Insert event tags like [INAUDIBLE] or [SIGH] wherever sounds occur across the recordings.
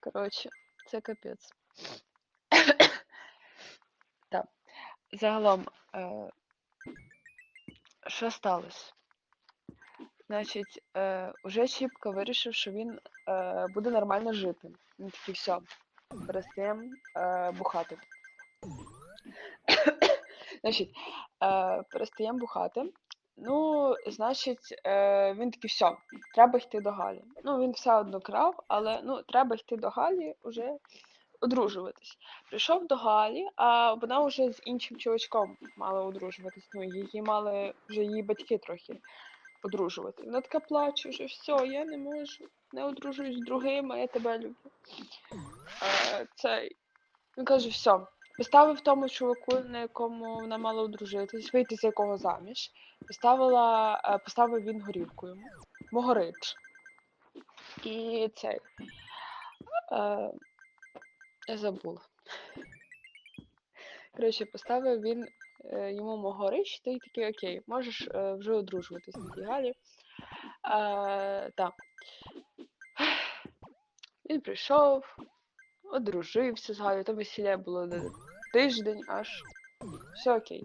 Коротше, це капець. [COUGHS] Так. Загалом, е, що сталося? Значить, е, уже Чіпка вирішив, що він е, буде нормально жити. Він такий, все, перестаємо е, бухати. [COUGHS] Значить, е, перестаємо бухати. Ну, значить, е, він такий, все, треба йти до Галі. Ну, він все одно крав, але ну, треба йти до Галі вже одружуватись. Прийшов до Галі, а вона вже з іншим чоловічком мала одружуватись. Ну, її мали вже її батьки трохи одружувати. Вона така плаче, вже все, я не можу, не одружуюсь з другим, а я тебе люблю. Е, цей, він каже, все. Поставив тому чуваку, на якому вона мала одружитись, вийти з якого заміж. Поставила, е, поставив він горівку йому. Могорич. І цей. Е, я забула. Коротше, поставив він е, йому могорич, та й такий окей, можеш вже одружуватись на тій Галі. Так. Він прийшов, одружився з Галею, там весілля було на тиждень аж. Все окей.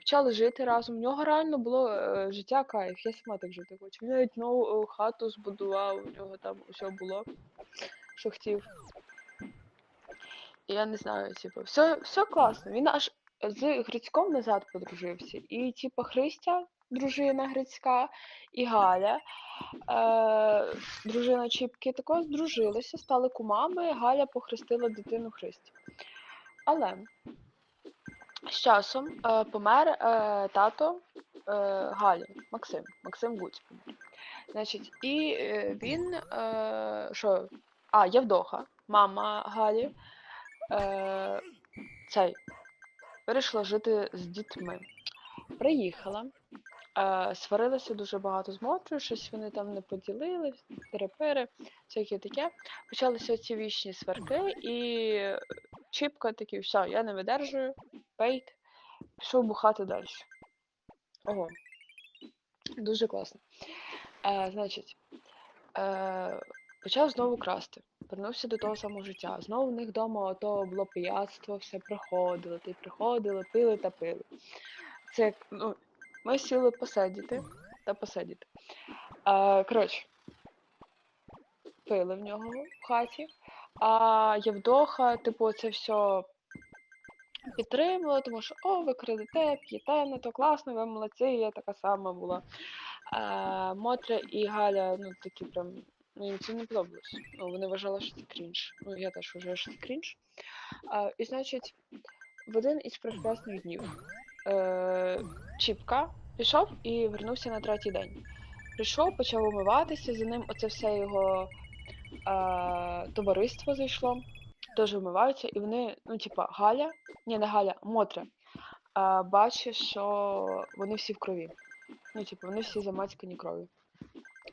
Почали жити разом. У нього реально було е, життя кайф. Я сама так жити хочу. Він навіть нову е, хату збудував, у нього там усе було, що хотів. І я не знаю, типу, все, все класно. Він аж з Грицьком назад подружився. І, типу, Христя, дружина Грицька, і Галя, е, дружина Чіпки, також здружилися, стали кумами. Галя похрестила дитину Христі. Але з часом е, помер е, тато е, Галі, Максим, Максим Гуць помер. Значить, і е, він, е, що, а, Євдоха, мама Галі, е, цей, вирішила жити з дітьми. Приїхала, е, сварилася дуже багато з Мотрою, щось вони там не поділили, перепири, всяке таке. Почалися ці вічні сварки, і Чіпка такий, все, я не видержую, пейт, пішов бухати далі. Ого. Дуже класно. Е, значить, е, почав знову красти. Вернувся до того самого життя. Знову в них вдома ото було пияцтво, все приходило, ти приходили, пили та пили. Це ну, ми сіли посидіти та посидіти. Е, коротше, пили в нього в хаті, а Євдоха, типу, це все підтримувала, тому що о, ви крадете, п'єте, ну то класно, ви молодці, я така сама була. А, Мотря і Галя, ну такі прям, ну їм це не подобалось. Ну, вони вважали, що це крінж. Ну, я теж вважаю, що це крінж. А, і значить, в один із прекрасних днів е, Чіпка пішов і вернувся на третій день. Прийшов, почав умиватися, за ним оце все його е, товариство зайшло, теж вмиваються, і вони, ну, типа, Галя, ні, не Галя, Мотря, е, бачить, що вони всі в крові. Ну, типу, вони всі замацькані кров'ю.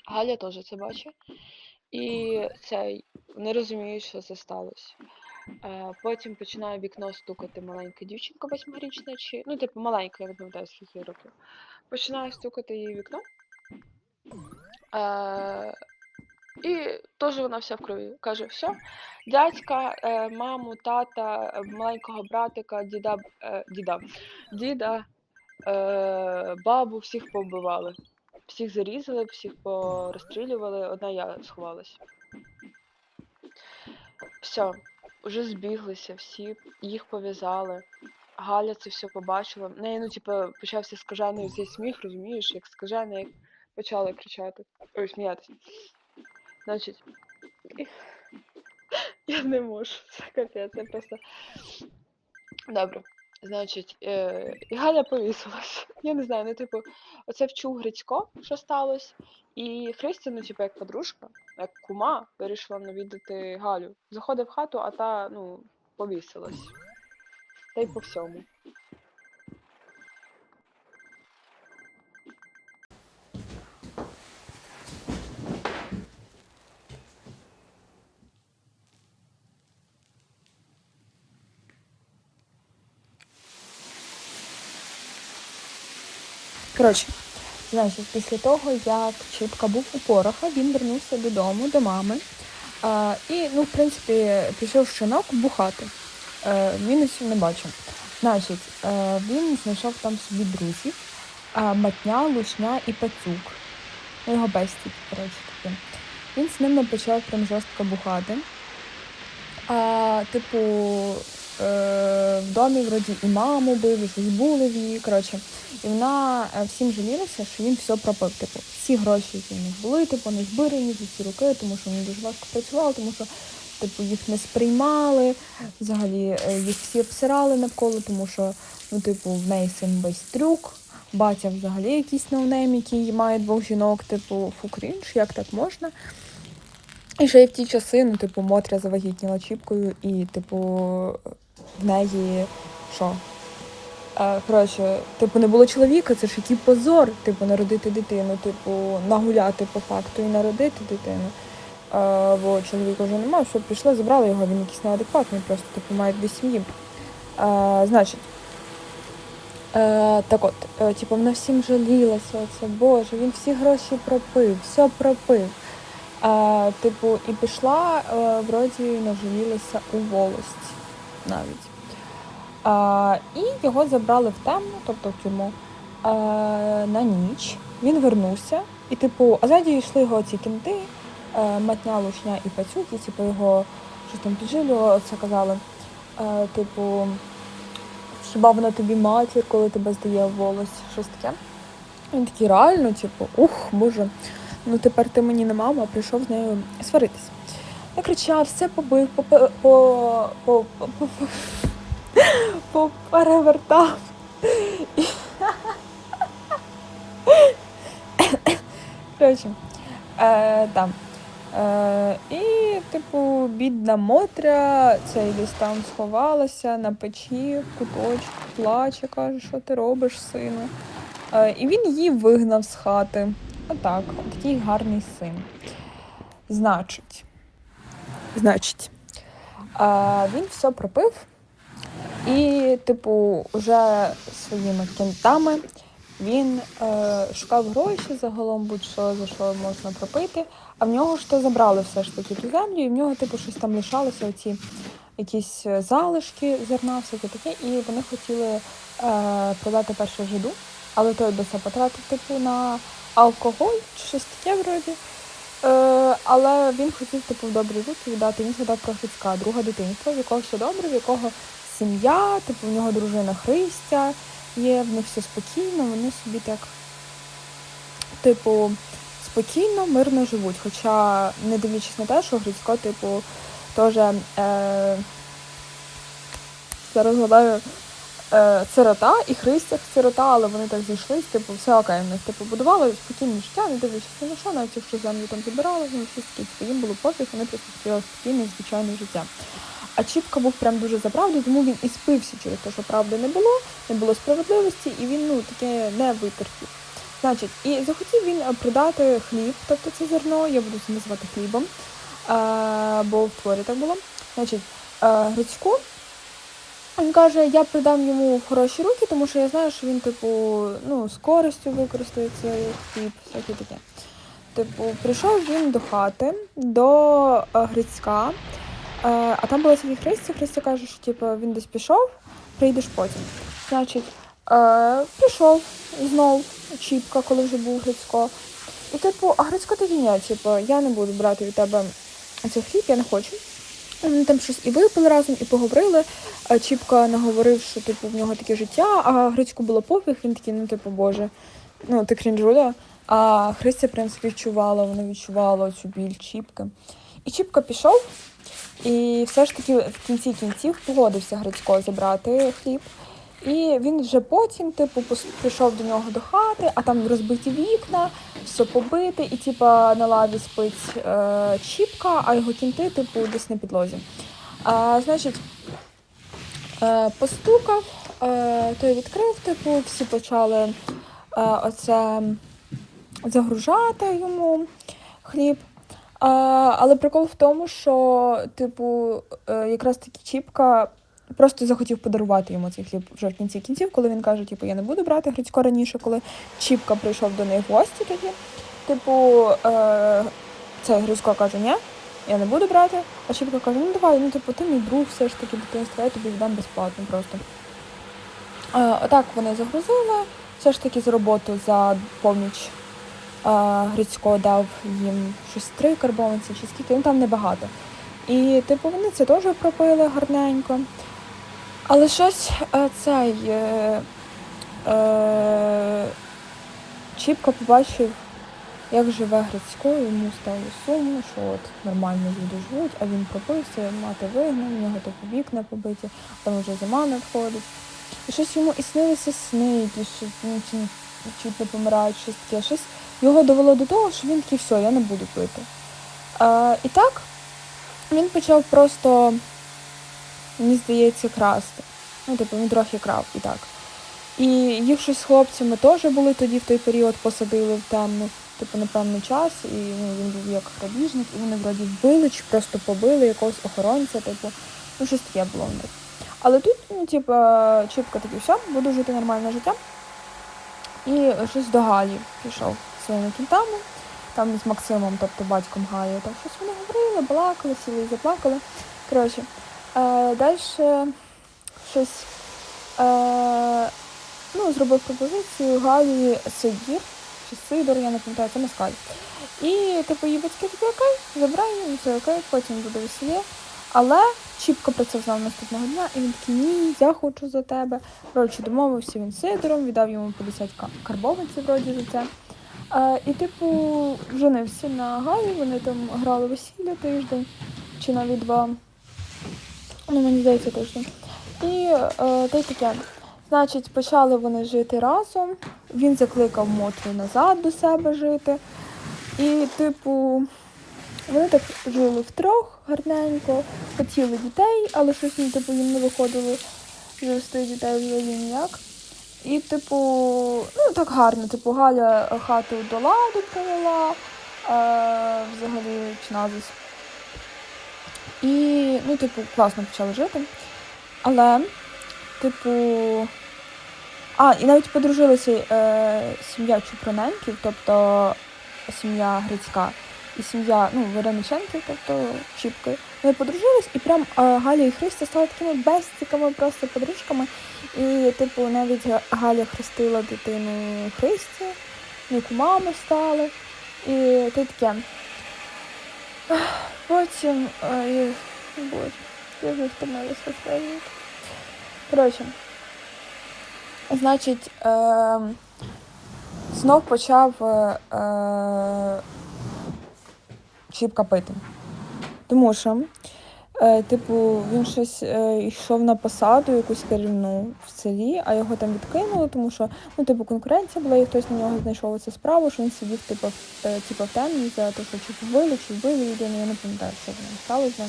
Галя теж це бачить. І цей, не розуміють, що це сталося. Е, потім починає вікно стукати маленька дівчинка восьмирічна, чи. Ну, типу, маленька, я не пам'ятаю, скільки років. Починає стукати в вікно. Е, і теж вона вся в крові. Каже, все, дядька, е, маму, тата, е, маленького братика, діда, е, діда, діда, бабу, всіх повбивали. Всіх зарізали, всіх порозстрілювали, одна я сховалась. Все, вже збіглися всі, їх пов'язали. Галя це все побачила. В неї, ну, типу, почався скажений цей сміх, розумієш, як скажений, як почала кричати. Ой, сміятися. Значить, [LAUGHS] я не можу. Це капець, це просто. Добре. Значить, е, Галя повісилась. Я не знаю, ну, типу, оце вчув Грицько, що сталося. І Христя, ну, типу, як подружка, як кума, вирішила навідати Галю. Заходив в хату, а та, ну, повісилась. Та й по всьому. Коротше, значить, після того, як Чіпка був у пороха, він вернувся додому до мами. А, і, ну, в принципі, пішов щенок бухати. Е, мінусів не бачив. Значить, е, він знайшов там собі друзів, а, матня, лушня і пацюк. Ну, його бесті, коротше таки. Він з ними почав прям жорстко бухати. А, типу, е, в домі вроді і маму бив, і було її. Коротше. І вона е, всім жалілася, що він все пропив. Типу, всі гроші, які в них були, типу, не збирані за ці роки, тому що вони дуже важко працювали, тому що типу, їх не сприймали. Взагалі е, їх всі обсирали навколо, тому що ну, типу, в неї син байстрюк, батя взагалі якийсь ноунейм, який має двох жінок, типу, фу крінж, як так можна. І ще й в ті часи, ну, типу, Мотря завагітніла чіпкою, і, типу, в неї що? Коротше, типу, не було чоловіка, це ж який позор, типу, народити дитину, типу, нагуляти по факту і народити дитину. Е, бо чоловіка вже немає, що пішли, забрали його, він якийсь неадекватний, просто типу має дві сім'ї. Е, значить, е, так от, е, типу, вона всім жалілася, оце, Боже, він всі гроші пропив, все пропив. Е, типу, і пішла, е, вроді наживілася у волості навіть. І його забрали в темну, тобто в тюрму, на ніч. Він вернувся, і, типу, а ззаді йшли його ці кінти, е, матня, лушня і пацюк, і типу його щось там піджилювало, це казали. Е, типу, хіба вона тобі матір, коли тебе здає в волос, щось таке. Він такий реально, типу, ух, боже, ну тепер ти мені не мама, а прийшов з нею сваритись. Я кричав, все побив, по, по, по, по, по, по, перевертав. Коротше, е, там. Е, і, типу, бідна Мотря, цей десь там сховалася на печі, в куточку, плаче, каже, що ти робиш, сину. Е, і він її вигнав з хати. Отак, такий гарний син. Значить, значить, е, він все пропив і, типу, уже своїми кінтами він е, шукав гроші загалом, будь-що за що можна пропити. А в нього ж то забрали все ж таки ту землю, і в нього, типу, щось там лишалося, оці якісь е, залишки зерна, всяке таке, і вони хотіли е, продати перше жиду, але той би це потратив, типу, на алкоголь чи щось таке вроді. Е, але він хотів, типу, в добрі руки віддати. Він згадав про Грицька, друга дитинства, в якого все добре, в якого сім'я, типу, в нього дружина Христя є, в них все спокійно, вони собі так, типу, спокійно, мирно живуть. Хоча, не дивлячись на те, що Грицько, типу, теж е, зараз згадаю е, сирота і Христя сирота, але вони так зійшлись, типу, все окей, в них типу будували спокійне життя, не дивлячись на що, навіть якщо землю там забирали, ну щось таке, типу, їм було пофіг, вони просто хотіли спокійне, звичайне життя. А Чіпка був прям дуже за правду, тому він і спився через те, що правди не було, не було справедливості, і він ну таке не витерпів. Значить, і захотів він е, продати хліб, тобто це зерно, я буду це називати хлібом, е, бо в творі так було. Значить, е, Грицьку він каже, я придам йому в хороші руки, тому що я знаю, що він, типу, ну, з користю використає цей хліб, всяке таке. Типу, прийшов він до хати, до Грицька. Е, а там була собі Христя, Христя каже, що типу, він десь пішов, прийдеш потім. Значить, е, прийшов знов Чіпка, коли вже був Грицько. І типу, а Грицько тоді ні, типу, я не буду брати від тебе цей хліб, я не хочу. Вони там щось і випили разом, і поговорили. А Чіпка наговорив, що типу в нього таке життя, а Грицьку було пофіг, він такий, ну типу, боже, ну ти крінжуля. А Христя, в принципі, відчувала, вона відчувала цю біль Чіпки. І Чіпка пішов. І все ж таки в кінці кінців погодився Грицько забрати хліб. І він вже потім, типу, прийшов до нього до хати, а там розбиті вікна, все побите, і типа на лаві спить е, Чіпка, а його кінти, типу, десь на підлозі. А, значить, е, постукав, е, той відкрив, типу, всі почали е, оце загружати йому хліб. А, але прикол в тому, що, типу, е, якраз таки Чіпка просто захотів подарувати йому цей хліб вже в кінці кінців, коли він каже, типу, я не буду брати Грицько раніше, коли Чіпка прийшов до них в гості тоді. Типу, е, цей Грицько каже, ні. я не буду брати. А Чіпка каже, ну давай, ну типу, ти мій друг, все ж таки дитинство, я тобі віддам безплатно просто. Е, Отак вони загрузили. Все ж таки з роботу за поміч Грицько дав їм щось три карбованці чи скільки, ну там небагато. І типу вони це теж пропили гарненько. Але щось е, цей е, е, Чіпка побачив, як живе Грицько, йому стало сумно, що от нормально люди живуть, а він пропився, мати вигнав, в нього типу вікна побиті, там вже зима надходить. І щось йому і снилися сни, якісь ну, чуть не помирають, щось таке. Щось його довело до того, що він такий, все, я не буду пити. Е, і так він почав просто, мені здається, красти. Ну, типу, він трохи крав і так. І їх щось з хлопцями теж були тоді в той період, посадили в темну, типу, на певний час, і ну, він був як грабіжник, і вони вроді вбили чи просто побили якогось охоронця, типу, ну щось таке було в них. Але тут, ну, типу, чіпка такий, все, буду жити нормальне життя. І щось до Галі пішов своїми кінтами, там з Максимом, тобто батьком Галі, там щось вони говорили, балакали, сіли і заплакали. Коротше, е, далі щось е, ну, зробив пропозицію Галі Сидір, чи Сидор, я не пам'ятаю, це москаль. І типу її батьки такі окей, забирай, все окей, потім буде весілля. Але це знав наступного дня, і він такий, ні, я хочу за тебе. Коротше, домовився він з Сидором, віддав йому 50 ка- карбованців вроді за це. Е, і, типу, женився на Галі, вони там грали весілля тиждень, чи навіть два. Ну, мені здається, тиждень. І е, та й таке. Значить, почали вони жити разом. Він закликав Мотрю назад до себе жити. І, типу, вони так жили втрьох гарненько, хотіли дітей, але щось типу, їм не виходило завести дітей взагалі ніяк. І, типу, ну так гарно, типу, Галя хату до ладу привела, е, взагалі чиназис. І, ну, типу, класно почали жити. Але, типу. А, і навіть подружилася е, сім'я Чуприненків, тобто сім'я Грицька і сім'я ну, Верониченків, тобто Чіпки. Вони подружились, і прям Галя і Христя стали такими бестиками, просто подружками. І, типу, навіть Галя хрестила дитину Христі, як у мами стали. І те таке. Потім. Ой, боже, я вже втомилася розказувати. Коротше. Значить, е, знов почав е, е, Чіпка пити. Тому що, е, типу, він щось е, йшов на посаду якусь керівну в селі, а його там відкинули, тому що ну, типу, конкуренція була, і хтось на нього знайшов цю справу, що він сидів типу, в, е, типу, в темні за те, що чи побили, чи вбили людину, я не пам'ятаю, що з сталося.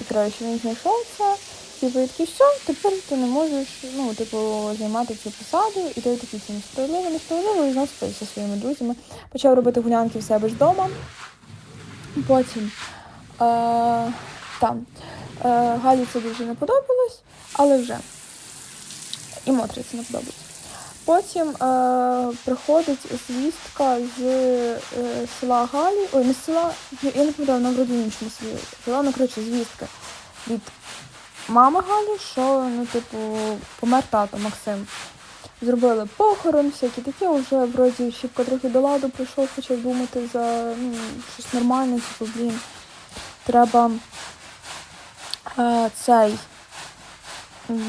І коротше, він знайшовся, типу, і такий, все, тепер ти не можеш, ну, типу, займати цю посаду, і той такий це несправедливо, несправедливо, і знов спив зі своїми друзями. Почав робити гулянки в себе ж вдома. Потім е, там е, Галі це дуже не подобалось, але вже і Мотрі це не подобається. Потім е, приходить звістка з е, села Галі, ой, не з села, я не пам'ятаю, вона вроді іншому селі. Жила, ну, коротше, звістка від мами Галі, що, ну, типу, помер тато Максим. Зробили похорон, всякі такі, вже вроді Щіпка трохи до ладу прийшов, почав думати за ну, щось нормальне, типу, блін, треба е, цей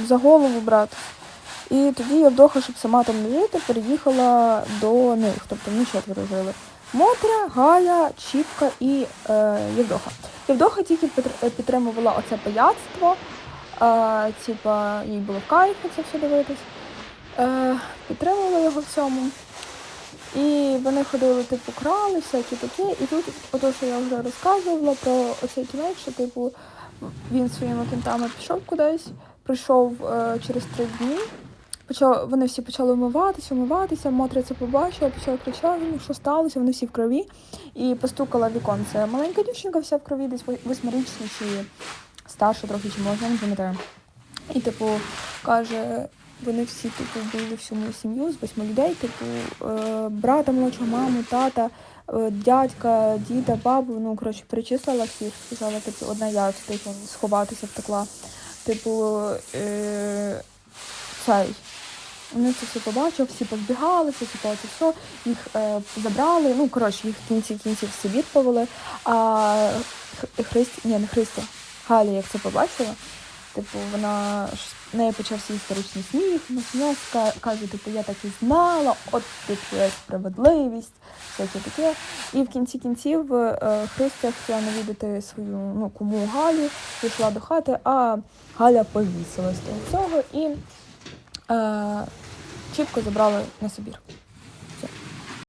за голову брати. І тоді Євдоха, щоб сама там не жити, переїхала до них. Тобто вони четверо жили. Мотря, Галя, Чіпка і е, Євдоха. Євдоха тільки підтр- підтримувала оце пияцтво, е, типа їй було в це все дивитись. Е, підтримувала його в цьому. І вони ходили, типу, крали, всякі такі. І тут, ото, що я вже розказувала про оцей кінець, що типу він своїми кінтами пішов кудись, прийшов е, через три дні. Почав, вони всі почали вмиватися, вмиватися. Мотря це побачила, почала кричати, ну що сталося, вони всі в крові. І постукала в віконце. Маленька дівчинка вся в крові, десь вось- восьмирічна чи старша трохи, чи можна, не пам'ятаю. І, типу, каже, вони всі типу вбили всю мою сім'ю з восьми людей, типу, е, брата молодшого, маму, тата, е, дядька, діда, бабу, ну, коротше, перечислила всіх, сказала, типу, одна я встигла сховатися, втекла. Типу, е, цей. Вони це все побачили, всі позбігалися, типу, це все, їх е, забрали, ну, коротше, їх в кінці кінців в Сибір а Х- Христі, ні, не Христя, Галя, як це побачила, типу, вона почався історичний сміх, ка- каже, типу, я так і знала, от типу, справедливість, всяке таке. І в кінці кінців е, Христя хотіла навідати свою ну, кому Галю, пішла до хати, а Галя повісилась до цього і е, чіпко забрали на Сибір.